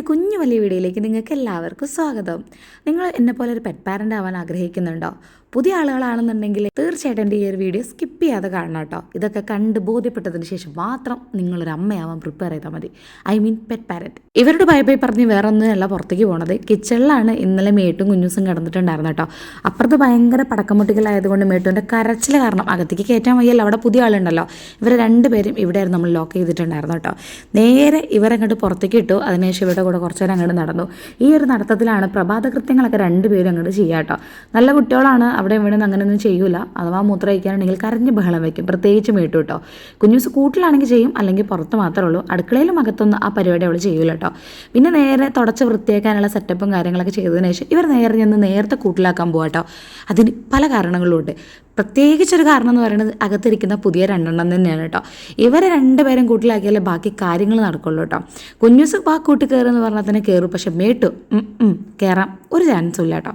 ഒരു കുഞ്ഞു വലിയ വീഡിയോയിലേക്ക് നിങ്ങൾക്ക് എല്ലാവർക്കും സ്വാഗതം. നിങ്ങൾ എന്നെ പോലെ ഒരു പെറ്റ് പാരന്റ് ആവാൻ ആഗ്രഹിക്കുന്നുണ്ടോ? പുതിയ ആളുകളാണെന്നുണ്ടെങ്കിൽ തീർച്ചയായിട്ടും എന്റെ ഈ ഒരു വീഡിയോ സ്കിപ്പ് ചെയ്യാതെ കാണണം കേട്ടോ. ഇതൊക്കെ കണ്ട് ബോധ്യപ്പെട്ടതിന് ശേഷം മാത്രം നിങ്ങളൊരു അമ്മയാവാൻ പ്രിപ്പയർ ചെയ്താൽ മതി. ഐ മീൻ പെറ്റ് പാരന്റ് ഇവരുടെ ബൈ പറഞ്ഞ് വേറെ പുറത്തേക്ക് പോണത്. കിച്ചണിലാണ് ഇന്നലെ മേട്ടും കുഞ്ഞൂസും കിടന്നിട്ടുണ്ടായിരുന്നു കേട്ടോ. അപ്പുറത്ത് ഭയങ്കര പടക്കമുട്ടികളായതുകൊണ്ട് മേട്ടുവിന്റെ കരച്ചിൽ കാരണം അകത്തേക്ക് കയറ്റാൻ വയ്യല്ലോ. അവിടെ പുതിയ ആളുണ്ടല്ലോ. ഇവരെ രണ്ടുപേരും ഇവിടെയായിരുന്നു നമ്മൾ ലോക്ക് ചെയ്തിട്ടുണ്ടായിരുന്നു കേട്ടോ. നേരെ ഇവരങ്ങോട്ട് പുറത്തേക്ക് ഇട്ടു. അതിനുശേഷം ഇവരുടെ കൂടെ കുറച്ചു നേരം അങ്ങോട്ട് നടന്നു. ഈ ഒരു നടത്തത്തിലാണ് പ്രഭാത കൃത്യങ്ങളൊക്കെ രണ്ടുപേരും അങ്ങോട്ട് ചെയ്യുക കേട്ടോ. നല്ല കുട്ടികളാണ്. അവിടെ ഇവിടെ നിന്ന് അങ്ങനെയൊന്നും ചെയ്യൂല. അഥവാ മൂത്രം കഴിക്കാനുണ്ടെങ്കിൽ കരഞ്ഞ് ബഹളം വയ്ക്കും പ്രത്യേകിച്ച് മേട്ടു കേട്ടോ. കുഞ്ഞൂസ് കൂട്ടിലാണെങ്കിൽ ചെയ്യും. അല്ലെങ്കിൽ പുറത്ത് മാത്രമേ ഉള്ളൂ. അടുക്കളയിലും അകത്തൊന്നും ആ പരിപാടി അവൾ ചെയ്യൂല കേട്ടോ. പിന്നെ നേരെ തുടച്ച് വൃത്തിയാക്കാനുള്ള സെറ്റപ്പും കാര്യങ്ങളൊക്കെ ചെയ്തതിന് ശേഷം ഇവർ നേരെ ഞാൻ നേരത്തെ കൂട്ടിലാക്കാൻ പോകാം കേട്ടോ. അതിന് പല കാരണങ്ങളുമുണ്ട് പ്രത്യേകിച്ചൊരു കാരണം എന്ന് പറയുന്നത് അകത്തിരിക്കുന്ന പുതിയ രണ്ടെണ്ണം തന്നെയാണ് കേട്ടോ. ഇവരെ രണ്ടുപേരും കൂട്ടിലാക്കിയാലേ ബാക്കി കാര്യങ്ങൾ നടക്കുള്ളൂ കേട്ടോ. കുഞ്ഞൂസ് ബാ കൂട്ടി കയറുമെന്ന് പറഞ്ഞാൽ തന്നെ കയറും. പക്ഷെ മേട്ടു ഉം, ഒരു ചാൻസും ഇല്ല കേട്ടോ.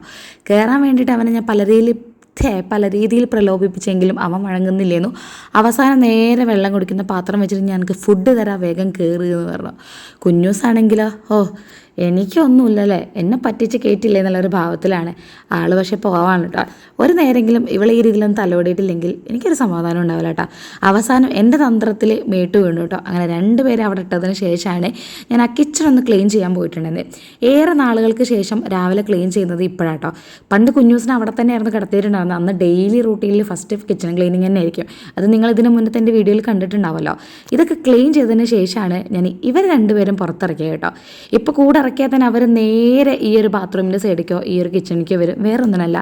കയറാൻ വേണ്ടിയിട്ട് അവനെ ഞാൻ പല രീതിയിൽ പല രീതിയിൽ പ്രലോഭിപ്പിച്ചെങ്കിലും അവൻ വഴങ്ങുന്നില്ലേന്നു. അവസാനം നേരെ വെള്ളം കുടിക്കുന്ന പാത്രം വെച്ചിട്ട് ഞങ്ങൾക്ക് ഫുഡ് തരാം വേഗം കയറുക എന്ന് പറഞ്ഞു. കുഞ്ഞൂസാണെങ്കിലോ ഓ എനിക്കൊന്നുമില്ലല്ലേ? എന്നെ പറ്റിച്ച് കേട്ടില്ലേ എന്നുള്ളൊരു ഭാവത്തിലാണ് ആൾ പക്ഷേ പോവാണ് കേട്ടോ. ഒരു നേരെങ്കിലും ഇവളെ ഈ രീതിയിലൊന്നും തലോടിയിട്ടില്ലെങ്കിൽ എനിക്കൊരു സമാധാനം ഉണ്ടാവില്ല കേട്ടോ. അവസാനം എന്റെ തന്ത്രത്തിൽ മേട്ട് വീണു കേട്ടോ. അങ്ങനെ രണ്ടുപേരെ അവിടെ ഇട്ടതിന് ശേഷമാണ് ഞാൻ ആ കിച്ചൺ ഒന്ന് ക്ലീൻ ചെയ്യാൻ പോയിട്ടുണ്ടായിരുന്നത് ഏറെ നാളുകൾക്ക് ശേഷം രാവിലെ ക്ലീൻ ചെയ്യുന്നത് ഇപ്പോഴാട്ടോ പണ്ട് കുഞ്ഞൂസിനെ അവിടെ തന്നെയായിരുന്നു കിടത്തിയിട്ടുണ്ടായിരുന്നത്. അന്ന് ഡെയിലി റൂട്ടീനിൽ ഫസ്റ്റ് കിച്ചൺ ക്ലീനിങ് തന്നെ ആയിരിക്കും. അത് നിങ്ങൾ ഇതിന് മുന്നത്തെ എന്റെ വീഡിയോയിൽ കണ്ടിട്ടുണ്ടാവല്ലോ. ഇതൊക്കെ ക്ലീൻ ചെയ്തതിന് ശേഷമാണ് ഞാൻ ഇവർ രണ്ടുപേരും പുറത്തിറക്കിയത് കേട്ടോ. ഇപ്പോൾ കൂടെ ഇറക്കിയാൽ തന്നെ അവർ നേരെ ഈ ഒരു ബാത്റൂമിന്റെ സൈഡിലേക്കോ ഈ ഒരു കിച്ചണിക്കോ വരും. വേറെ ഒന്നിനല്ല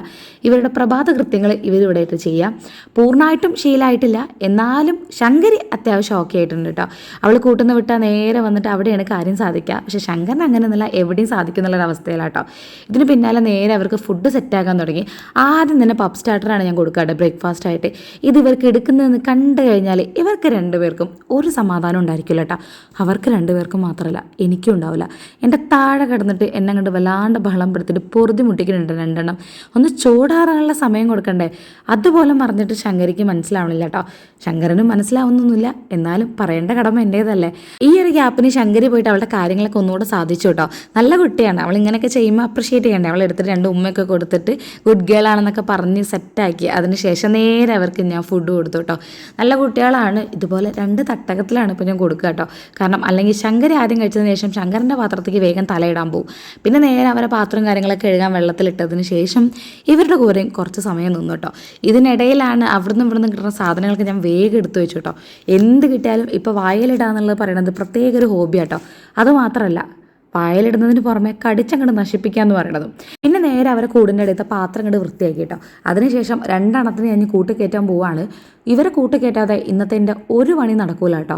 ഇവരുടെ പ്രഭാത കൃത്യങ്ങൾ ഇവരിവിടെ ആയിട്ട് ചെയ്യാം. പൂർണമായിട്ടും ശീലമായിട്ടില്ല. എന്നാലും ശങ്കരി അത്യാവശ്യം ഓക്കെ ആയിട്ടുണ്ട് കേട്ടോ അവൾ കൂട്ടുന്ന വിട്ടാൽ നേരെ വന്നിട്ട് അവിടെയാണ് കാര്യം സാധിക്കുക. പക്ഷെ ശങ്കരൻ അങ്ങനെയൊന്നുമില്ല എവിടെയും സാധിക്കുന്നുള്ളൊരു അവസ്ഥയിലാട്ടോ ഇതിന് പിന്നാലെ നേരെ അവർക്ക് ഫുഡ് സെറ്റാക്കാൻ തുടങ്ങി. ആദ്യം തന്നെ പപ്പ് സ്റ്റാർട്ടറാണ് ഞാൻ കൊടുക്കാറ് ബ്രേക്ക്ഫാസ്റ്റ് ആയിട്ട്. ഇത് ഇവർക്ക് എടുക്കുന്നതെന്ന് കണ്ടു കഴിഞ്ഞാൽ ഇവർക്ക് രണ്ടുപേർക്കും ഒരു സമാധാനം ഉണ്ടായിരിക്കില്ല കേട്ടോ അവർക്ക് രണ്ടുപേർക്കും മാത്രമല്ല എനിക്കും ഉണ്ടാവില്ല. എന്റെ താഴെ കിടന്നിട്ട് എന്നെ അങ്ങോട്ട് വല്ലാണ്ട് ബഹളം പെടുത്തിട്ട് പൊറുതി മുട്ടിക്കുന്നുണ്ട് രണ്ടെണ്ണം. ഒന്ന് ചൂടാറാനുള്ള സമയം കൊടുക്കണ്ടേ? അതുപോലെ പറഞ്ഞിട്ട് ശങ്കരിക്ക് മനസ്സിലാവണില്ല കേട്ടോ ശങ്കരനും മനസ്സിലാവുന്നൊന്നുമില്ല. എന്നാലും പറയേണ്ട കടമ എന്റേതല്ലേ ഈ ഒരു ഗ്യാപ്പിന് ശങ്കരി പോയിട്ട് അവളുടെ കാര്യങ്ങളൊക്കെ ഒന്നുകൂടെ സാധിച്ചു കേട്ടോ നല്ല കുട്ടിയാണ്. അവൾ ഇങ്ങനെയൊക്കെ ചെയ്യുമ്പോൾ അപ്രിഷിയേറ്റ് ചെയ്യണ്ടേ? അവൾ എടുത്തിട്ട് രണ്ട് ഉമ്മയൊക്കെ കൊടുത്തിട്ട് ഗുഡ് ഗേൾ ആണെന്നൊക്കെ പറഞ്ഞ് സെറ്റാക്കി അതിനുശേഷം നേരെ അവർക്ക് ഞാൻ ഫുഡ് കൊടുത്തു കേട്ടോ നല്ല കുട്ടികളാണ്. ഇതുപോലെ രണ്ട് തട്ടകത്തിലാണ് ഇപ്പോൾ ഞാൻ കൊടുക്കുക കേട്ടോ കാരണം അല്ലെങ്കിൽ ശങ്കരി ആദ്യം കഴിച്ചതിന് ശേഷം ശങ്കരന്റെ പാത്രത്തേക്ക് വേഗം തലയിടാൻ പോകും പിന്നെ നേരെ അവരെ പാത്രം കാര്യങ്ങളൊക്കെ കഴുകാൻ വെള്ളത്തിലിട്ടതിന് ശേഷം ഇവരുടെ കൂടെയും കുറച്ച് സമയം നിന്നു കേട്ടോ. ഇതിനിടയിലാണ് അവിടുന്ന് ഇവിടുന്ന് കിട്ടുന്ന സാധനങ്ങളൊക്കെ ഞാൻ വേഗം എടുത്തു വെച്ചു കേട്ടോ. എന്ത് കിട്ടിയാലും ഇപ്പോൾ വായലിടുക എന്നുള്ളത് പറയുന്നത് പ്രത്യേക ഒരു ഹോബിയാട്ടോ കേട്ടോ അതുമാത്രമല്ല പായലിടുന്നതിന് പുറമെ കടിച്ചങ്ങോട്ട് നശിപ്പിക്കുക എന്ന് പറയണതും. പിന്നെ നേരെ അവരെ കൂടിന്റെ അടുത്ത പാത്രം കണ്ട് വൃത്തിയാക്കി കേട്ടോ. അതിനുശേഷം രണ്ടെണ്ണത്തിന് ഞാൻ കൂട്ടുകയറ്റാൻ പോവാണ്. ഇവരെ കൂട്ടുകയറ്റാതെ ഇന്നത്തെ എന്റെ ഒരു പണി നടക്കൂല കേട്ടോ.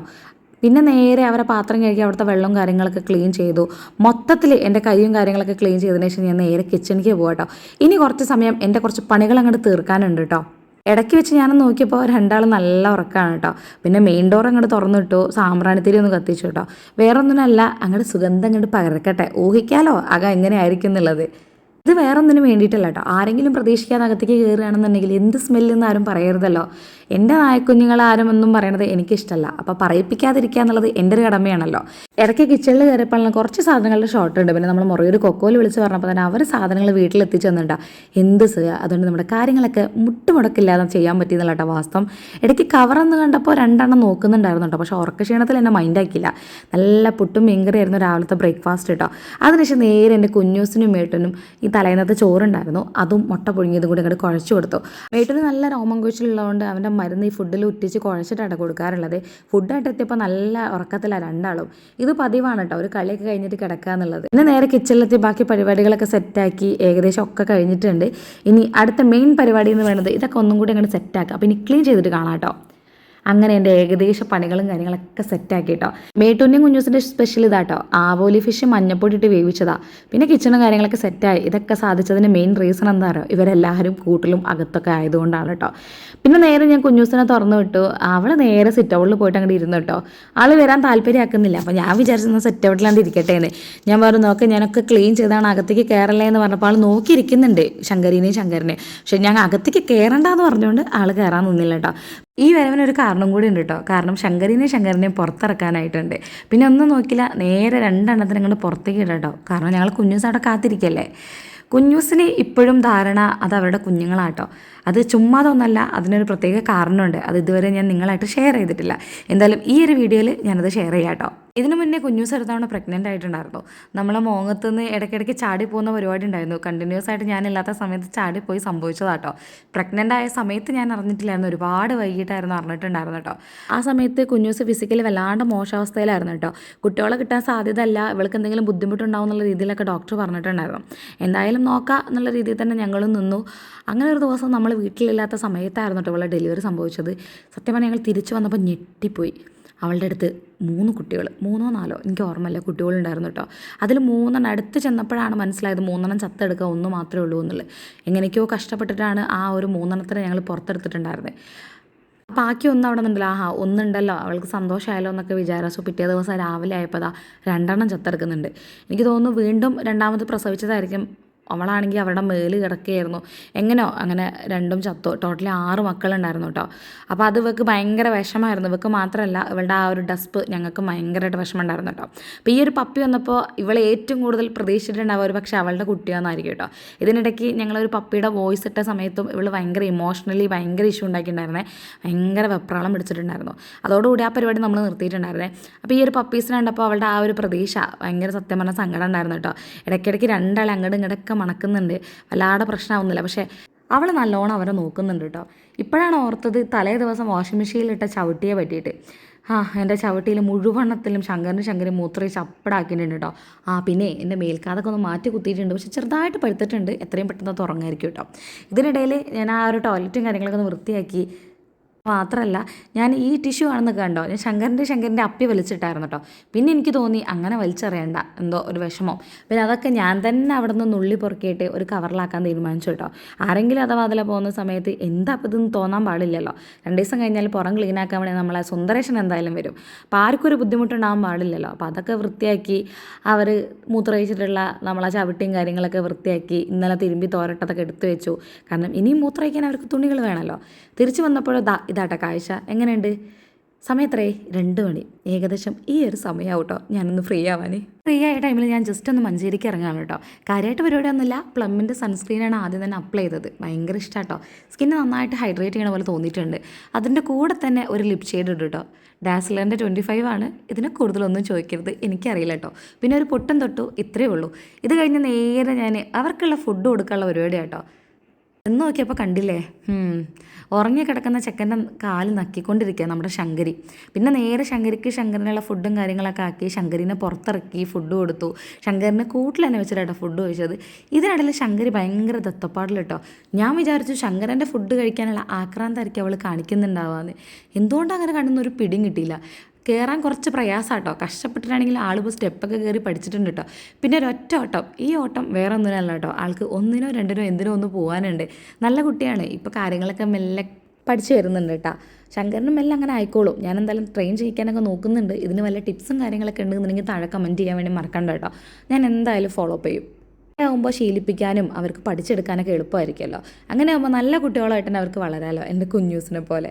പിന്നെ നേരെ അവരെ പാത്രം കഴുകി അവിടുത്തെ വെള്ളവും കാര്യങ്ങളൊക്കെ ക്ലീൻ ചെയ്തു. മൊത്തത്തിൽ എന്റെ കൈയും കാര്യങ്ങളൊക്കെ ക്ലീൻ ചെയ്തതിന് ശേഷം ഞാൻ നേരെ കിച്ചണിലേക്ക് പോകട്ടോ കേട്ടോ ഇനി കുറച്ച് സമയം എന്റെ കുറച്ച് പണികൾ അങ്ങോട്ട് തീർക്കാനുണ്ട് കേട്ടോ ഇടയ്ക്ക് വെച്ച് ഞാൻ നോക്കിയപ്പോൾ രണ്ടാളും നല്ല ഉറക്കമാണ് കേട്ടോ പിന്നെ മെയിൻ ഡോർ അങ്ങോട്ട് തുറന്നിട്ടു സാമ്പ്രാണിത്തിരി ഒന്ന് കത്തിച്ചു കേട്ടോ വേറൊന്നിനല്ല അങ്ങോട്ട് സുഗന്ധം അങ്ങോട്ട് പകർക്കട്ടെ. ഊഹിക്കാലോ അകം എങ്ങനെയായിരിക്കും എന്നുള്ളത്. ഇത് വേറെ ഒന്നിനും വേണ്ടിയിട്ടല്ല കേട്ടോ ആരെങ്കിലും പ്രതീക്ഷിക്കാതെ അകത്തേക്ക് കയറുകയാണെന്നുണ്ടെങ്കിൽ എന്ത് സ്മെല്ലെന്ന് ആരും പറയരുതല്ലോ. എന്റെ നായക്കുഞ്ഞുങ്ങൾ ആരും ഒന്നും പറയണത് എനിക്കിഷ്ടമല്ല അപ്പോൾ പറയിപ്പിക്കാതിരിക്കുക എന്നുള്ളത് എന്റെ ഒരു കടമയാണല്ലോ. ഇടയ്ക്ക് കിച്ചണിൽ കയറിയപ്പോൾ കുറച്ച് സാധനങ്ങളുടെ ഷോർട്ട് ഉണ്ട്. പിന്നെ നമ്മൾ മുറിയൊരു കൊക്കോയിൽ വിളിച്ച് പറഞ്ഞപ്പോൾ തന്നെ അവർ സാധനങ്ങൾ വീട്ടിൽ തന്നിട്ടാ എന്ത് സുഖ. അതുകൊണ്ട് നമ്മുടെ കാര്യങ്ങളൊക്കെ മുട്ടുമുടക്കില്ലാതെ ചെയ്യാൻ പറ്റിയെന്നുള്ള വാസ്തവം. ഇടയ്ക്ക് കവറെന്ന് കണ്ടപ്പോൾ രണ്ടെണ്ണം നോക്കുന്നുണ്ടായിരുന്നു കേട്ടോ പക്ഷേ ഉറക്കക്ഷീണത്തിൽ എന്നെ മൈൻഡാക്കിയില്ല നല്ല പുട്ടും മീൻകറി ആയിരുന്നു രാവിലത്തെ ബ്രേക്ക്ഫാസ്റ്റ് കേട്ടോ അതിനുശേഷം നേരെ എന്റെ കുഞ്ഞൂസിനും മേട്ടനും ഈ തലേന്നത്തെ ചോറുണ്ടായിരുന്നു. അതും മുട്ട പുഴുങ്ങിയതും കൂടി അങ്ങോട്ട് കുഴച്ച് കൊടുത്തു. വീട്ടിൽ നല്ല രോമം കൊച്ചിലുള്ളതുകൊണ്ട് അവന്റെ മരുന്ന് ഈ ഫുഡിൽ ഉറ്റിച്ച് കുഴച്ചിട്ടാണ് കൊടുക്കാറുള്ളത്. ഫുഡായിട്ട് എത്തിയപ്പോൾ നല്ല ഉറക്കത്തിലാണ് രണ്ടാളും. ഇത് പതിവാണ് കേട്ടോ ഒരു കളിയൊക്കെ കഴിഞ്ഞിട്ട് കിടക്കുക എന്നുള്ളത്. ഇന്ന് നേരെ കിച്ചണിലെത്തി ബാക്കി പരിപാടികളൊക്കെ സെറ്റാക്കി ഏകദേശം ഒക്കെ കഴിഞ്ഞിട്ടുണ്ട്. ഇനി അടുത്ത മെയിൻ പരിപാടി എന്ന് പറയുന്നത് ഇതൊക്കെ ഒന്നും കൂടി അങ്ങോട്ട് സെറ്റാക്കുക അപ്പോൾ ഇനി ക്ലീൻ ചെയ്തിട്ട് കാണാം കേട്ടോ അങ്ങനെ എന്റെ ഏകദേശ പണികളും കാര്യങ്ങളൊക്കെ സെറ്റാക്കി കേട്ടോ മേട്ടൂന്റെയും കുഞ്ഞൂസിന്റെ സ്പെഷ്യൽ ഇതാട്ടോ. ആവോലി ഫിഷ് മഞ്ഞപ്പൊടി ഇട്ട് വേവിച്ചതാ. പിന്നെ കിച്ചണും കാര്യങ്ങളൊക്കെ സെറ്റായി. ഇതൊക്കെ സാധിച്ചതിന്റെ മെയിൻ റീസൺ എന്താ പറയുക ഇവരെല്ലാവരും കൂട്ടിലും അകത്തൊക്കെ ആയതുകൊണ്ടാണ് കേട്ടോ പിന്നെ നേരെ ഞാൻ കുഞ്ഞൂസിനെ തുറന്നു വിട്ടു. അവൾ നേരെ സിറ്റ് ഔട്ടിൽ പോയിട്ട് അങ്ങോട്ട് ഇരുന്നു കേട്ടോ ആൾ വരാൻ താല്പര്യമാക്കുന്നില്ല. അപ്പോൾ ഞാൻ വിചാരിച്ചു സെറ്റ് ഔട്ടിലാണ്ട് ഇരിക്കട്ടെ എന്ന് ഞാൻ പറഞ്ഞു നോക്ക് ഞാനൊക്കെ ക്ലീൻ ചെയ്താണ്. അകത്തേക്ക് കയറല്ലേ എന്ന് പറഞ്ഞപ്പോൾ ആൾ നോക്കിയിരിക്കുന്നുണ്ട്. ശങ്കരിനെയും ശങ്കരനെ പക്ഷെ ഞാൻ അകത്തേക്ക് കയറണ്ടെന്ന് പറഞ്ഞുകൊണ്ട് ആൾ കയറാൻ നിന്നില്ല കേട്ടോ ഈ വരവിനൊരു കാരണം കൂടി ഉണ്ട് കേട്ടോ കാരണം ശങ്കരിനെയും ശങ്കരനെയും പുറത്തിറക്കാനായിട്ടുണ്ട്. പിന്നെ ഒന്നും നോക്കില്ല നേരെ രണ്ടെണ്ണത്തിന് അങ്ങോട്ട് പുറത്തേക്ക് ഇടാം കേട്ടോ കാരണം ഞങ്ങൾ കുഞ്ഞൂസ് അവിടെ കാത്തിരിക്കല്ലേ? കുഞ്ഞൂസിന് ഇപ്പോഴും ധാരണ അത് അവരുടെ കുഞ്ഞുങ്ങളാട്ടോ അത് ചുമ്മാതൊന്നല്ല അതിനൊരു പ്രത്യേക കാരണമുണ്ട്. അത് ഇതുവരെ ഞാൻ നിങ്ങളായിട്ട് ഷെയർ ചെയ്തിട്ടില്ല. എന്തായാലും ഈ ഒരു വീഡിയോയിൽ ഞാനത് ഷെയർ ചെയ്യാം കേട്ടോ ഇതിനു മുന്നേ കുഞ്ഞൂസ് ഒരു തവണ പ്രഗ്നന്റ് ആയിട്ടുണ്ടായിരുന്നു. നമ്മളെ മോങ്ങത്ത് നിന്ന് ഇടയ്ക്കിടയ്ക്ക് ചാടി പോകുന്ന പരിപാടി ഉണ്ടായിരുന്നു. കണ്ടിന്യൂസ് ആയിട്ട് ഞാനില്ലാത്ത സമയത്ത് ചാടി പോയി സംഭവിച്ചതാട്ടോ. പ്രഗ്നന്റ് ആയ സമയത്ത് ഞാൻ അറിഞ്ഞിട്ടില്ലായിരുന്നു. ഒരുപാട് വൈകിട്ടായിരുന്നു അറിഞ്ഞിട്ടുണ്ടായിരുന്നു കേട്ടോ. ആ സമയത്ത് കുഞ്ഞൂസ് ഫിസിക്കലി വല്ലാണ്ട് മോശാവസ്ഥയിലായിരുന്നു കേട്ടോ. കുട്ടികളെ കിട്ടാൻ സാധ്യത അല്ല ഇവൾക്ക് എന്തെങ്കിലും ബുദ്ധിമുട്ടുണ്ടാവും എന്നുള്ള രീതിയിലൊക്കെ ഡോക്ടർ പറഞ്ഞിട്ടുണ്ടായിരുന്നു. എന്തായാലും നോക്കാം എന്നുള്ള രീതിയിൽ തന്നെ ഞങ്ങളും നിന്നു. അങ്ങനെ ഒരു ദിവസം നമ്മൾ വീട്ടിലില്ലാത്ത സമയത്തായിരുന്നു കേട്ടോ ഇവളെ ഡെലിവറി സംഭവിച്ചത്. സത്യം പറഞ്ഞാൽ ഞങ്ങൾ തിരിച്ചു വന്നപ്പോൾ ഞെട്ടിപ്പോയി. അവളുടെ അടുത്ത് മൂന്ന് കുട്ടികൾ മൂന്നോ നാലോ എനിക്ക് ഓർമ്മയില്ല കുട്ടികളുണ്ടായിരുന്നു കേട്ടോ. അതിൽ മൂന്നെണ്ണം അടുത്ത് ചെന്നപ്പോഴാണ് മനസ്സിലായത് മൂന്നെണ്ണം ചത്തെടുക്കുക ഒന്ന് മാത്രമേ ഉള്ളൂ എന്നുള്ളത്. എങ്ങനെയൊക്കെയോ കഷ്ടപ്പെട്ടിട്ടാണ് ആ ഒരു മൂന്നെണ്ണത്തിനെ ഞങ്ങൾ പുറത്തെടുത്തിട്ടുണ്ടായിരുന്നത് ബാക്കി ഒന്നും അവിടെ നിന്നുണ്ടല്ലോ ആഹാ ഒന്നുണ്ടല്ലോ അവൾക്ക് സന്തോഷമായല്ലോ എന്നൊക്കെ വിചാരിച്ചു. പിറ്റേ ദിവസം രാവിലെ ആയപ്പോൾ അതാ രണ്ടെണ്ണം ചത്തെടുക്കുന്നുണ്ട്. എനിക്ക് തോന്നുന്നു വീണ്ടും രണ്ടാമത് പ്രസവിച്ചതായിരിക്കും അവളാണെങ്കിൽ അവളുടെ മേൽ കിടക്കുകയായിരുന്നു. എങ്ങനെയോ അങ്ങനെ രണ്ടും ചത്തു ടോട്ടലി ആറ് മക്കളുണ്ടായിരുന്നു കേട്ടോ. അപ്പോൾ അത് ഇവക്ക് ഭയങ്കര വിഷമമായിരുന്നു ഇവക്ക് മാത്രമല്ല ഇവളുടെ ആ ഒരു ഡസ്പ് ഞങ്ങൾക്ക് ഭയങ്കരമായിട്ട് വിഷമം ഉണ്ടായിരുന്നു കേട്ടോ. അപ്പോൾ ഈ ഒരു പപ്പി വന്നപ്പോൾ ഇവളെ ഏറ്റവും കൂടുതൽ പ്രതീക്ഷിച്ചിട്ടുണ്ടാവുക ഒരു പക്ഷേ അവളുടെ കുട്ടിയാണെന്നായിരിക്കും കേട്ടോ. ഇതിനിടയ്ക്ക് ഞങ്ങളൊരു പപ്പിയുടെ വോയിസ് ഇട്ട സമയത്തും ഇവൾ ഭയങ്കര ഇമോഷണലി ഭയങ്കര ഇഷ്യൂ ഉണ്ടാക്കിയിട്ടുണ്ടായിരുന്നേ. ഭയങ്കര വെപ്രാളം പിടിച്ചിട്ടുണ്ടായിരുന്നു. അതോടുകൂടി ആ പരിപാടി നമ്മൾ നിർത്തിയിട്ടുണ്ടായിരുന്നേ. അപ്പോൾ ഈ ഒരു പപ്പീസിനെ കണ്ടപ്പോൾ അവളുടെ ആ ഒരു പ്രതീക്ഷ ഭയങ്കര സത്യം പറഞ്ഞ സങ്കടം ഉണ്ടായിരുന്നു കേട്ടോ. ഇടയ്ക്കിടയ്ക്ക് രണ്ടാൾ അങ്ങോട്ടും ഇങ്ങോട്ടൊക്കെ മണക്കുന്നുണ്ട്. വല്ലാതെ പ്രശ്നമാവുന്നില്ല പക്ഷേ അവൾ നല്ലോണം അവരെ നോക്കുന്നുണ്ട് കേട്ടോ. ഇപ്പോഴാണ് ഓർത്തത് തലേ ദിവസം വാഷിംഗ് മെഷീനിലിട്ട ചവിട്ടിയെ പറ്റിയിട്ട്. ആ എന്റെ ചവിട്ടിയിൽ മുഴുവണ്ണത്തിലും ശങ്കരനും ശങ്കരൻ മൂത്രയിച്ച് ചപ്പടാക്കിയിട്ടുണ്ട് കേട്ടോ. ആ പിന്നെ എന്റെ മേൽക്കാതൊക്കെ ഒന്ന് മാറ്റി കുത്തിയിട്ടുണ്ട്. പക്ഷെ ചെറുതായിട്ട് പഴുത്തിട്ടുണ്ട്. എത്രയും പെട്ടെന്ന് തുറങ്ങായിരിക്കും കേട്ടോ. ഇതിനിടയിൽ ഞാൻ ആ ഒരു ടോയ്ലറ്റും കാര്യങ്ങളൊക്കെ ഒന്ന് വൃത്തിയാക്കി മാത്രമല്ല ഞാൻ ഈ ടിഷ്യൂ ആണെന്ന് കണ്ടോ? ഞാൻ ശങ്കരന്റെ ശങ്കരന്റെ അപ്പി വലിച്ചിട്ടായിരുന്നു കേട്ടോ പിന്നെ എനിക്ക് തോന്നി അങ്ങനെ വലിച്ചെറിയണ്ട എന്തോ ഒരു വിഷമം. പിന്നെ അതൊക്കെ ഞാൻ തന്നെ അവിടെ നിന്ന് നുള്ളി പൊറുക്കിയിട്ട് ഒരു കവറിലാക്കാൻ തീരുമാനിച്ചു കേട്ടോ ആരെങ്കിലും അഥവാ അതിലെ പോകുന്ന സമയത്ത് എന്താ അപ്പം ഇതൊന്നും തോന്നാൻ പാടില്ലല്ലോ. രണ്ട് ദിവസം കഴിഞ്ഞാൽ പുറം ക്ലീൻ ആക്കാൻ വേണ്ടി നമ്മളെ സുന്ദരേഷൻ എന്തായാലും വരും. അപ്പോൾ ആർക്കും ഒരു ബുദ്ധിമുട്ടുണ്ടാകാൻ പാടില്ലല്ലോ. അപ്പോൾ അതൊക്കെ വൃത്തിയാക്കി അവർ മൂത്രയിച്ചിട്ടുള്ള നമ്മളെ ചവിട്ടിയും കാര്യങ്ങളൊക്കെ വൃത്തിയാക്കി ഇന്നലെ തിരുമ്പി തോരട്ടതൊക്കെ എടുത്തു വെച്ചു. കാരണം ഇനിയും മൂത്രയിക്കാൻ അവർക്ക് തുണികൾ വേണമല്ലോ തിരിച്ചു വന്നപ്പോഴോ ഇതാട്ടെ കാഴ്ച. എങ്ങനെയുണ്ട്? സമയത്രേ? രണ്ട് മണി. ഏകദേശം ഈ ഒരു സമയമാവും കേട്ടോ ഞാനൊന്ന് ഫ്രീ ആവാനേ. ഫ്രീ ആയ ടൈമിൽ ഞാൻ ജസ്റ്റ് ഒന്ന് മഞ്ചേരിക്ക് ഇറങ്ങാണ് കേട്ടോ. കാര്യമായിട്ട് പരിപാടിയൊന്നുമില്ല പ്ലമ്മിന്റെ സൺസ്ക്രീനാണ് ആദ്യം തന്നെ അപ്ലൈ ചെയ്തത്. ഭയങ്കര ഇഷ്ടമാണ് കേട്ടോ സ്കിന്ന് നന്നായിട്ട് ഹൈഡ്രേറ്റ് ചെയ്യണ പോലെ തോന്നിയിട്ടുണ്ട്. അതിന്റെ കൂടെ തന്നെ ഒരു ലിപ് ഷെയ്ഡ് ഇട്ടു കേട്ടോ. ഡാസ്ലറിന്റെ ട്വന്റി ഫൈവ് ആണ്. ഇതിനെ കൂടുതലൊന്നും ചോദിക്കരുത്. എനിക്കറിയില്ല കേട്ടോ. പിന്നെ ഒരു പൊട്ടം തൊട്ടു ഇത്രയേ ഉള്ളൂ. ഇത് കഴിഞ്ഞ് നേരെ ഞാൻ അവർക്കുള്ള ഫുഡ് കൊടുക്കാനുള്ള പരിപാടിയാണ് കേട്ടോ. എന്ന് നോക്കിയപ്പോൾ കണ്ടില്ലേ. ഉറങ്ങി കിടക്കുന്ന ചെക്കന്റെ കാൽ നക്കിക്കൊണ്ടിരിക്കുക നമ്മുടെ ശങ്കരി. പിന്നെ നേരെ ശങ്കരിക്ക് ശങ്കരനുള്ള ഫുഡും കാര്യങ്ങളൊക്കെ ആക്കി ശങ്കരിനെ പുറത്തിറക്കി ഫുഡ് കൊടുത്തു. ശങ്കരന് കൂട്ടിൽ തന്നെ വെച്ചിട്ടാണ് ഫുഡ് കഴിച്ചത്. ഇതിനിടയിൽ ശങ്കരി ഭയങ്കര ദത്തപ്പാടിൽ കേട്ടോ. ഞാൻ വിചാരിച്ചു ശങ്കരന്റെ ഫുഡ് കഴിക്കാനുള്ള ആക്രാന്തായിരിക്കും അവൾ കാണിക്കുന്നുണ്ടാവാന്ന്. എന്തുകൊണ്ടങ്ങനെ അങ്ങനെ ഒരു പിടിയും കിട്ടിയില്ല. കയറാൻ കുറച്ച് പ്രയാസമാട്ടോ കഷ്ടപ്പെട്ടിട്ടാണെങ്കിൽ ആളിപ്പോൾ സ്റ്റെപ്പൊക്കെ കയറി പഠിച്ചിട്ടുണ്ട് കേട്ടോ പിന്നെ ഒരൊറ്റ ഓട്ടം. ഈ ഓട്ടം വേറെ ഒന്നിനല്ല കേട്ടോ ആൾക്ക് ഒന്നിനോ രണ്ടിനോ എന്തിനോ ഒന്ന് പോകാനുണ്ട് നല്ല കുട്ടിയാണ്. ഇപ്പോൾ കാര്യങ്ങളൊക്കെ മെല്ലെ പഠിച്ചു വരുന്നുണ്ട് കേട്ടോ ശങ്കരനും മെല്ലെ അങ്ങനെ ആയിക്കോളും. ഞാൻ എന്തായാലും ട്രെയിൻ ചെയ്യിക്കാനൊക്കെ നോക്കുന്നുണ്ട്. ഇതിന് വല്ല ടിപ്സും കാര്യങ്ങളൊക്കെ ഉണ്ടെന്നുണ്ടെങ്കിൽ താഴെ കമന്റ് ചെയ്യാൻ വേണ്ടി മറക്കണ്ട കേട്ടോ ഞാൻ എന്തായാലും ഫോളോ അപ്പ് ചെയ്യും. ആകുമ്പോൾ ശീലിപ്പിക്കാനും അവർക്ക് പഠിച്ചെടുക്കാനൊക്കെ എളുപ്പമായിരിക്കുമല്ലോ. അങ്ങനെ ആകുമ്പോൾ നല്ല കുട്ടികളായിട്ട് തന്നെ അവർക്ക് വളരാമല്ലോ എന്റെ കുഞ്ഞൂസിനെ പോലെ.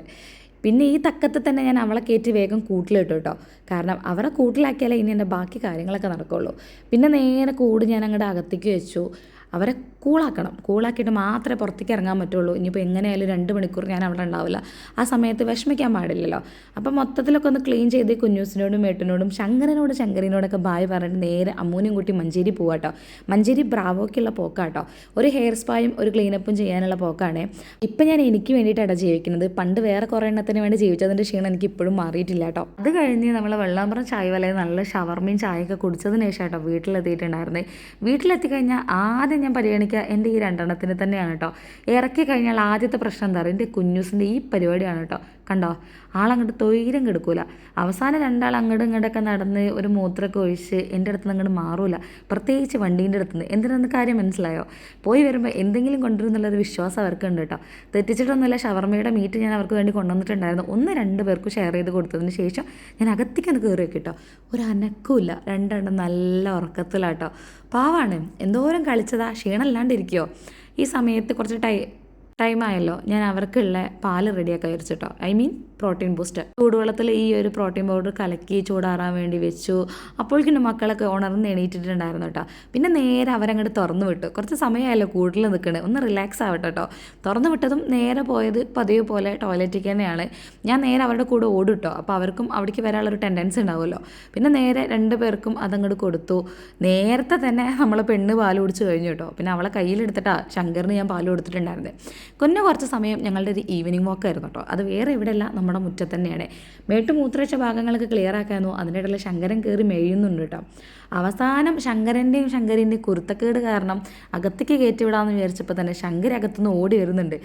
പിന്നെ ഈ തക്കത്തിൽ തന്നെ ഞാൻ അവളെ കയറ്റി വേഗം കൂട്ടിലിട്ടു കേട്ടോ. കാരണം അവരെ കൂട്ടിലാക്കിയാലേ ഇനി എന്റെ ബാക്കി കാര്യങ്ങളൊക്കെ നടക്കുള്ളൂ. പിന്നെ നേരെ കൂട് ഞാൻ അങ്ങോട്ട് അകത്തേക്ക് വെച്ചു. അവരെ കൂളാക്കണം. കൂളാക്കിയിട്ട് മാത്രമേ പുറത്തേക്ക് ഇറങ്ങാൻ പറ്റുള്ളൂ. ഇനിയിപ്പോൾ എങ്ങനെയായാലും രണ്ട് മണിക്കൂർ ഞാൻ അവിടെ ഉണ്ടാവില്ല. ആ സമയത്ത് വിഷമിക്കാൻ പാടില്ലല്ലോ. അപ്പം മൊത്തത്തിലൊക്കെ ഒന്ന് ക്ലീൻ ചെയ്ത് കുഞ്ഞൂസിനോടും മേട്ടിനോടും ശങ്കരനോട് ശങ്കരനോടൊക്കെ ബായ് പറഞ്ഞിട്ട് നേരെ അമ്മൂനും കൂട്ടി മഞ്ചേരി പോവാട്ടോ. മഞ്ചേരി ബ്രാവോക്കുള്ള പോക്കാട്ടോ. ഒരു ഹെയർ സ്പായും ഒരു ക്ലീനപ്പും ചെയ്യാനുള്ള പോക്കാണ്. ഇപ്പം ഞാൻ എനിക്ക് വേണ്ടിയിട്ടാണ് ജീവിക്കുന്നത്. പണ്ട് വേറെ കുറേ എണ്ണത്തിന് വേണ്ടി ജീവിച്ചതിന്റെ ക്ഷീണം എനിക്ക് ഇപ്പോഴും മാറിയിട്ടില്ല കേട്ടോ അത് കഴിഞ്ഞ് നമ്മൾ വെള്ളാമ്പറം ചായ വലയിൽ നല്ല ഷവർമയും ചായയൊക്കെ കുടിച്ചതിന് ശേഷം കേട്ടോ വീട്ടിലെത്തിയിട്ടുണ്ടായിരുന്നത് വീട്ടിലെത്തി കഴിഞ്ഞാൽ ആദ്യം ഞാൻ പരിഗണിക്കുക എന്റെ ഈ രണ്ടെണ്ണത്തിന് തന്നെയാണ് കേട്ടോ. ഇറക്കി കഴിഞ്ഞാൽ ആദ്യത്തെ പ്രശ്നം എന്താ പറയുക എന്റെ കുഞ്ഞൂസിന്റെ ഈ പരിപാടിയാണ് കേട്ടോ. കണ്ടോ? ആളങ്ങോട്ട് തൊയിരം കെടുക്കൂല അവസാനം രണ്ടാൾ അങ്ങോട്ടും ഇങ്ങോട്ടൊക്കെ നടന്ന് ഒരു മൂത്രമൊക്കെ ഒഴിച്ച് എന്റെ അടുത്ത് നിന്ന് അങ്ങോട്ട് മാറൂല. പ്രത്യേകിച്ച് വണ്ടീന്റെ അടുത്ത് നിന്ന്. എന്തിനാണെന്ന് കാര്യം മനസ്സിലായോ? പോയി വരുമ്പോൾ എന്തെങ്കിലും കൊണ്ടുവരും എന്നുള്ളൊരു വിശ്വാസം അവർക്ക് ഉണ്ട് കേട്ടോ. തെറ്റിച്ചിട്ടൊന്നുമില്ല. ഷവർമയുടെ മീറ്റ് ഞാൻ അവർക്ക് വേണ്ടി കൊണ്ടുവന്നിട്ടുണ്ടായിരുന്നു. ഒന്ന് രണ്ട് പേർക്ക് ഷെയർ ചെയ്ത് കൊടുത്തതിന് ശേഷം ഞാൻ അകത്തേക്കൊന്ന് കയറി കേട്ടോ. ഒരു അനക്കുമില്ല രണ്ടെണ്ണം നല്ല ഉറക്കത്തിലാട്ടോ പാവാണ്. എന്തോരം കളിച്ചതാ. ക്ഷീണമല്ലാണ്ടിരിക്കുമോ ഈ സമയത്ത് കുറച്ച് ടൈ ടൈം ആയല്ലോ ഞാൻ അവർക്കുള്ള പാൽ റെഡിയാക്കി വിചാരിച്ചിട്ടോ. I mean protein boost. ചൂടുവെള്ളത്തിൽ ഈ ഒരു പ്രോട്ടീൻ പൗഡർ കലക്കി ചൂടാറാൻ വേണ്ടി വെച്ചു. അപ്പോഴേക്കും മക്കളൊക്കെ ഉണർന്ന് എണീറ്റിട്ടുണ്ടായിരുന്നു കേട്ടോ. പിന്നെ നേരെ അവരങ്ങോട്ട് തുറന്നു വിട്ടു. കുറച്ച് സമയമായല്ലോ കൂടുതൽ നിൽക്കണേ. ഒന്ന് റിലാക്സ് ആവട്ടെ കേട്ടോ. തുറന്നു വിട്ടതും നേരെ പോയത് പതിവ് പോലെ ടോയ്ലറ്റിൽ തന്നെയാണ്. ഞാൻ നേരെ അവരുടെ കൂടെ ഓടും കേട്ടോ അപ്പോൾ അവർക്കും അവിടേക്ക് വരാനുള്ളൊരു ടെൻഡൻസി ഉണ്ടാവുമല്ലോ. പിന്നെ നേരെ രണ്ട് പേർക്കും അതങ്ങോട്ട് കൊടുത്തു. നേരത്തെ തന്നെ നമ്മൾ പെണ്ണ് പാൽ കുടിച്ച് കഴിഞ്ഞു കേട്ടോ. പിന്നെ അവളെ കയ്യിലെടുത്തിട്ടാ ശങ്കറിന് ഞാൻ പാൽ കൊടുത്തിട്ടുണ്ടായിരുന്നത് കൊന്നെ കുറച്ച് സമയം ഞങ്ങളുടെ ഒരു ഈവനിങ് വാക്ക് ആയിരുന്നു കേട്ടോ. അത് വേറെ എവിടെയല്ല. നമ്മുടെ മുറ്റത്ത് തന്നെയാണ്. മേട്ട് മൂത്രച്ച ഭാഗങ്ങളൊക്കെ ക്ലിയർ ആക്കാനോ അതിന്റെ ഇടയിൽ ശങ്കരൻ കയറി മേയുന്നുണ്ട് കേട്ടോ അവസാനം ശങ്കരന്റെയും ശങ്കരിന്റെയും കുരുത്തക്കേട് കാരണം അകത്തേക്ക് കയറ്റിവിടാമെന്ന് വിചാരിച്ചപ്പോൾ തന്നെ ശങ്കർ അകത്തുനിന്ന് ഓടി വരുന്നുണ്ട്.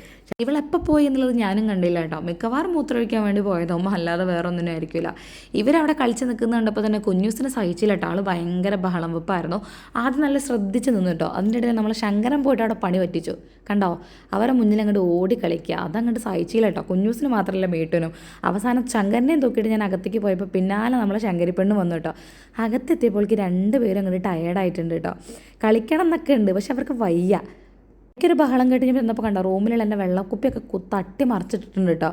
ഇവളെപ്പോൾ പോയി എന്നുള്ളത് ഞാനും കണ്ടില്ല കേട്ടോ. മിക്കവാറും മൂത്രമൊഴിക്കാൻ വേണ്ടി പോയതോ അല്ലാതെ വേറെ ഒന്നിനും ആയിരിക്കില്ല ഇവരവിടെ കളിച്ച് നിൽക്കുന്ന കണ്ടപ്പോൾ തന്നെ കുഞ്ഞൂസിനെ സഹിച്ചില്ല കേട്ടോ. ആൾ ഭയങ്കര ബഹളം വെപ്പായിരുന്നു. ആദ്യം നല്ല ശ്രദ്ധിച്ച് നിന്നു കേട്ടോ. അതിന്റെ ഇടയിൽ നമ്മൾ ശങ്കരൻ പോയിട്ട് അവിടെ പണി പറ്റിച്ചു. കണ്ടോ? അവരെ മുന്നിൽ അങ്ങോട്ട് ഓടി കളിക്കുക. അതങ്ങോട്ട് സഹിച്ചില്ല കേട്ടോ. കുഞ്ഞൂസിന് മാത്രമല്ല മേട്ടനും അവസാനം ശങ്കരനെയും തൂക്കിയിട്ട് ഞാൻ അകത്തേക്ക് പോയപ്പോൾ പിന്നാലെ നമ്മളെ ശങ്കരിപ്പെണ്ണ് വന്നു കേട്ടോ. അകത്തെത്തിയപ്പോഴേക്ക് രണ്ടുപേരും അങ്ങോട്ട് ടയേർഡായിട്ടുണ്ട് കേട്ടോ കളിക്കണം എന്നൊക്കെ ഉണ്ട് പക്ഷെ അവർക്ക് വയ്യ. എനിക്കൊരു ബഹളം കേട്ട് ഞാൻ ചെന്നപ്പോൾ കണ്ടോ റൂമിലുള്ള എന്റെ വെള്ളക്കുപ്പിയൊക്കെ തട്ടി മറിച്ചിട്ടിട്ടുണ്ട് കേട്ടോ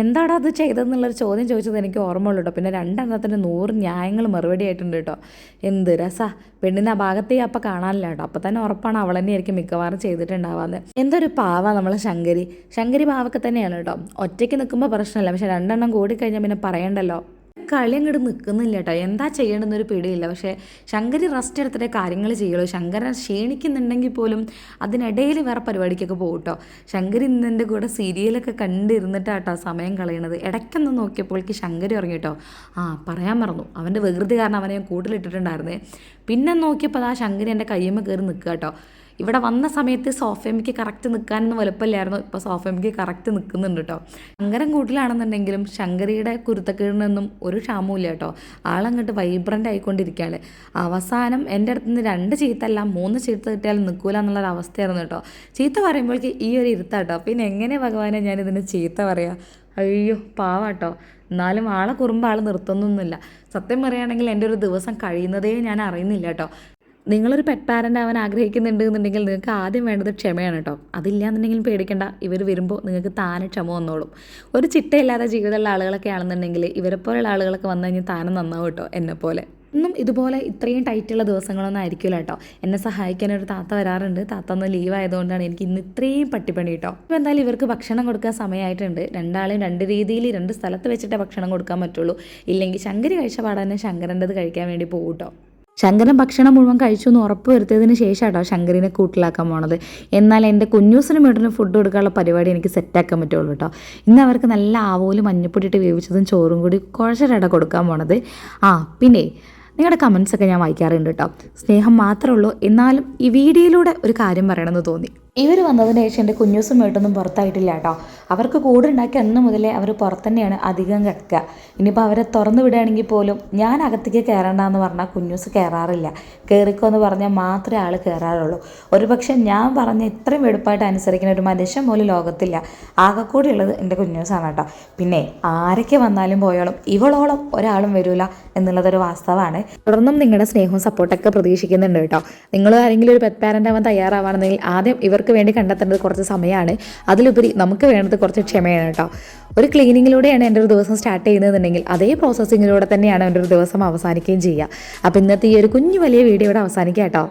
എന്താടാ അത് ചെയ്തതെന്നുള്ളൊരു ചോദ്യം ചോദിച്ചത് എനിക്ക് ഓർമ്മയുള്ളൂ കേട്ടോ പിന്നെ രണ്ടെണ്ണത്തിന്റെ നൂറ് ന്യായങ്ങൾ മറുപടി ആയിട്ടുണ്ട് കേട്ടോ എന്ത് രസാ പെണ്ണിനെ ആ ഭാഗത്തേ അപ്പം കാണാനില്ല കേട്ടോ അപ്പം തന്നെ ഉറപ്പാണ് അവൾ തന്നെയായിരിക്കും മിക്കവാറും ചെയ്തിട്ടുണ്ടാവാന്ന്. എന്തൊരു പാവ നമ്മൾ ശങ്കരി. ശങ്കരി പാവൊക്കെ തന്നെയാണ് കേട്ടോ ഒറ്റയ്ക്ക് നിൽക്കുമ്പോൾ പ്രശ്നമില്ല പക്ഷെ രണ്ടെണ്ണം കൂടി കഴിഞ്ഞാൽ പിന്നെ പറയണ്ടല്ലോ. കളി അങ്ങോട്ട് നിൽക്കുന്നില്ല കേട്ടോ എന്താ ചെയ്യണമെന്നൊരു പേടിയില്ല. പക്ഷേ ശങ്കരി റെസ്റ്റ് എടുത്തിട്ടേ കാര്യങ്ങൾ ചെയ്യുള്ളൂ. ശങ്കരൻ ക്ഷീണിക്കുന്നുണ്ടെങ്കിൽ പോലും അതിനിടയിൽ വേറെ പരിപാടിക്കൊക്കെ പോകും കേട്ടോ ശങ്കരി ഇന്നെന്റെ കൂടെ സീരിയലൊക്കെ കണ്ടിരുന്നിട്ടാട്ടോ സമയം കളയണത്. ഇടയ്ക്കൊന്ന് നോക്കിയപ്പോഴേക്ക് ശങ്കരി ഇറങ്ങി കേട്ടോ ആ പറയാൻ മറന്നു. അവന്റെ വികൃതി കാരണം അവനെ ഞാൻ കൂട്ടിലിട്ടിട്ടുണ്ടായിരുന്നേ. പിന്നെ നോക്കിയപ്പോൾ ആ ശങ്കരി എന്റെ കയ്യമ്മ കയറി നിൽക്കുക കേട്ടോ ഇവിടെ വന്ന സമയത്ത് സോഫയമ്മയ്ക്ക് കറക്റ്റ് നിൽക്കാനൊന്നും വലുപ്പമില്ലായിരുന്നു. ഇപ്പോൾ സോഫയമ്മയ്ക്ക് കറക്റ്റ് നിൽക്കുന്നുണ്ട് കേട്ടോ ശങ്കരൻ കൂട്ടിലാണെന്നുണ്ടെങ്കിലും ശങ്കരിയുടെ കുരുത്തക്കേടിനൊന്നും ഒരു ക്ഷാമവും കേട്ടോ ആളങ്ങോട്ട് വൈബ്രന്റ് ആയിക്കൊണ്ടിരിക്കുകയാണ്. അവസാനം എന്റെ അടുത്ത് നിന്ന് രണ്ട് ചീത്തല്ല മൂന്ന് ചീത്ത കിട്ടിയാലും നിൽക്കൂല എന്നുള്ളൊരു അവസ്ഥയായിരുന്നു കേട്ടോ ചീത്ത പറയുമ്പോഴേക്ക് ഈ ഒരു ഇരുത്താട്ടോ പിന്നെ എങ്ങനെ ഭഗവാനെ ഞാൻ ഇതിന് ചീത്ത പറയാ? അയ്യോ പാവാട്ടോ എന്നാലും ആളെ കുറുമ്പ് ആൾ നിർത്തുന്നൊന്നുമില്ല. സത്യം പറയുകയാണെങ്കിൽ എന്റെ ഒരു ദിവസം കഴിയുന്നതേ ഞാൻ അറിയുന്നില്ല കേട്ടോ നിങ്ങളൊരു പെറ്റ് പാരന്റ് ആവാൻ ആഗ്രഹിക്കുന്നുണ്ട് എന്നുണ്ടെങ്കിൽ നിങ്ങൾക്ക് ആദ്യം വേണ്ടത് ക്ഷമയാണ് കേട്ടോ അതില്ലാന്നുണ്ടെങ്കിൽ പേടിക്കണ്ട. ഇവർ വരുമ്പോൾ നിങ്ങൾക്ക് താനെ ക്ഷമ വന്നോളും. ഒരു ചിട്ടയില്ലാത്ത ജീവിതമുള്ള ആളുകളൊക്കെ ആണെന്നുണ്ടെങ്കിൽ ഇവരെ പോലെയുള്ള ആളുകളൊക്കെ വന്നു കഴിഞ്ഞാൽ താനും നന്നാവും കേട്ടോ എന്നെപ്പോലെ ഇന്നും ഇതുപോലെ ഇത്രയും ടൈറ്റുള്ള ദിവസങ്ങളൊന്നും ആയിരിക്കില്ല കേട്ടോ എന്നെ സഹായിക്കാൻ ഒരു താത്ത വരാറുണ്ട്. താത്ത ഒന്ന് ലീവ് ആയതുകൊണ്ടാണ് എനിക്ക് ഇന്ന് ഇത്രയും പട്ടിപ്പണി കേട്ടോ ഇപ്പോൾ എന്തായാലും ഇവർക്ക് ഭക്ഷണം കൊടുക്കാൻ സമയമായിട്ടുണ്ട് രണ്ടാളെയും രണ്ട് രീതിയിൽ രണ്ട് സ്ഥലത്ത് വെച്ചിട്ടേ ഭക്ഷണം കൊടുക്കാൻ പറ്റുള്ളൂ. ഇല്ലെങ്കിൽ ശങ്കരി കഴിച്ച പാടാൻ ശങ്കരന്റെത് കഴിക്കാൻ വേണ്ടി പോകും കേട്ടോ ശങ്കരൻ ഭക്ഷണം മുഴുവൻ കഴിച്ചു എന്ന് ഉറപ്പ് വരുത്തിയതിന് ശേഷം കേട്ടോ ശങ്കരിനെ കൂട്ടിലാക്കാൻ പോണത്. എന്നാൽ എന്റെ കുഞ്ഞൂസിനും വീട്ടിന് ഫുഡ് കൊടുക്കാനുള്ള പരിപാടി എനിക്ക് സെറ്റാക്കാൻ പറ്റുള്ളൂ കേട്ടോ ഇന്ന് അവർക്ക് നല്ല ആവോൽ മഞ്ഞപ്പൊടിയിട്ട് വേവിച്ചതും ചോറും കൂടി കുഴച്ചിട്ടാണ് കൊടുക്കാൻ പോണത്. ആ പിന്നെ നിങ്ങളുടെ കമൻസ് ഒക്കെ ഞാൻ വായിക്കാറുണ്ട് കേട്ടോ സ്നേഹം മാത്രമേ ഉള്ളൂ. എന്നാലും ഈ വീഡിയോയിലൂടെ ഒരു കാര്യം പറയണമെന്ന് തോന്നി. ഇവർ വന്നതിന് ശേഷം എന്റെ കുഞ്ഞൂസും വീട്ടൊന്നും പുറത്തായിട്ടില്ല കേട്ടോ. അവർക്ക് കൂടുണ്ടാക്കി അന്ന് മുതലേ അവർ പുറത്ത് തന്നെയാണ് അധികം കിടക്കുക. ഇനിയിപ്പോൾ അവരെ തുറന്നു വിടുകയാണെങ്കിൽ പോലും ഞാൻ അകത്തേക്ക് കയറണ്ടെന്ന് പറഞ്ഞാൽ കുഞ്ഞൂസ് കയറാറില്ല. കയറിക്കോ എന്ന് പറഞ്ഞാൽ മാത്രമേ ആൾ കയറാറുള്ളൂ. ഒരു പക്ഷേ ഞാൻ പറഞ്ഞ ഇത്രയും വെടുപ്പായിട്ട് അനുസരിക്കുന്ന ഒരു മനുഷ്യൻ പോലും ലോകത്തില്ല. ആകെ ആകെക്കൂടി ഉള്ളത് എന്റെ കുഞ്ഞൂസാണ് കേട്ടോ. പിന്നെ ആരൊക്കെ വന്നാലും പോയോളും ഇവളോളം ഒരാളും വരില്ല എന്നുള്ളതൊരു വാസ്തവമാണ്. തുടർന്നും നിങ്ങളുടെ സ്നേഹവും സപ്പോർട്ടൊക്കെ പ്രതീക്ഷിക്കുന്നുണ്ട് കേട്ടോ. നിങ്ങൾ ആരെങ്കിലും ഒരു പെറ്റ് പാരന്റ് ആവാൻ തയ്യാറാവാണെന്നുണ്ടെങ്കിൽ ആദ്യം ഇവർക്ക് വേണ്ടി കണ്ടെത്തേണ്ടത് കുറച്ച് സമയമാണ്. അതിലുപരി നമുക്ക് വേണ്ടത് കുറച്ച് ക്ഷമയാണ് കേട്ടോ. ഒരു ക്ലീനിങ്ങിലൂടെയാണ് എന്റെ ഒരു ദിവസം സ്റ്റാർട്ട് ചെയ്യുന്നതെന്നുണ്ടെങ്കിൽ അതേ പ്രോസസ്സിങ്ങിലൂടെ തന്നെയാണ് എന്റെ ഒരു ദിവസം അവസാനിക്കുകയും ചെയ്യുക. അപ്പോൾ ഇന്നത്തെ ഈ ഒരു കുഞ്ഞു വലിയ വീഡിയോ ഇവിടെ അവസാനിക്കാം കേട്ടോ.